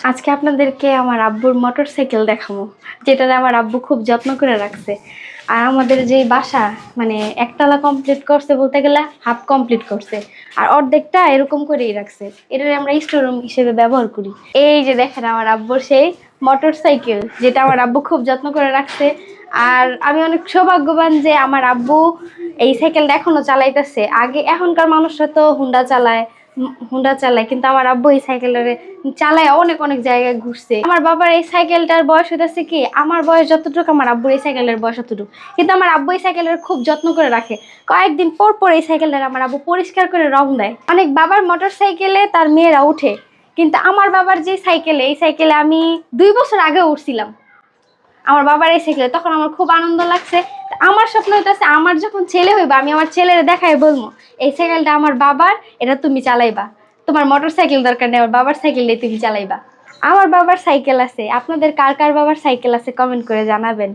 আজকে আপনাদেরকে আমার আব্বুর মোটর সাইকেল দেখাবো যেটা আমার আব্বু খুব যত্ন করে রাখছে। আর আমাদের যে বাসা মানে একতলা কমপ্লিট করছে বলতে গেলে হাফ কমপ্লিট করছে। আর অর্ধেকটা এরকম করেই রাখছে। এটা আমরা স্টোরুম হিসেবে ব্যবহার করি। এই যে দেখেন আমার আব্বুর সেই মোটর সাইকেল যেটা আমার আব্বু খুব যত্ন করে রাখছে। আর আমি অনেক সৌভাগ্যবান যে আমার আব্বু এই সাইকেলটা এখনও চালাইতেছে। আগে এখনকার মানুষরা তো হুন্ডা চালায় হুন্ডা চালায়, কিন্তু আমার আব্বু এই সাইকেলের চালায় অনেক অনেক জায়গায় ঘুরছে। আমার বাবার এই সাইকেলটার বয়স হইতেছে কি, আমার বয়স যতটুকু, আমার আব্বুর এই সাইকেলের বয়স ততটুকু কিন্তু আমার আব্বু এই সাইকেলের খুব যত্ন করে রাখে। কয়েকদিন পর পর এই সাইকেলটা আমার আব্বু পরিষ্কার করে রং দেয়। অনেক বাবার মোটর সাইকেলে তার মেয়েরা উঠে, কিন্তু আমার বাবার যে সাইকেলে, এই সাইকেলে আমি দুই বছর আগে উঠছিলাম। আমার বাবার এই গেলে তখন আমার খুব আনন্দ লাগছে। আমার স্বপ্ন হইতেছে আমার যখন ছেলে হইবা, আমি আমার ছেলের দেখাই বলব এই সাইকেলটা আমার বাবার, এটা তুমি চালাইবা। তোমার মোটর সাইকেল দরকার নেই, আমার বাবার সাইকেল নিয়ে তুমি চালাইবা। আমার বাবার সাইকেল আছে। আপনাদের কার কার বাবার সাইকেল আছে কমেন্ট করে জানাবেন।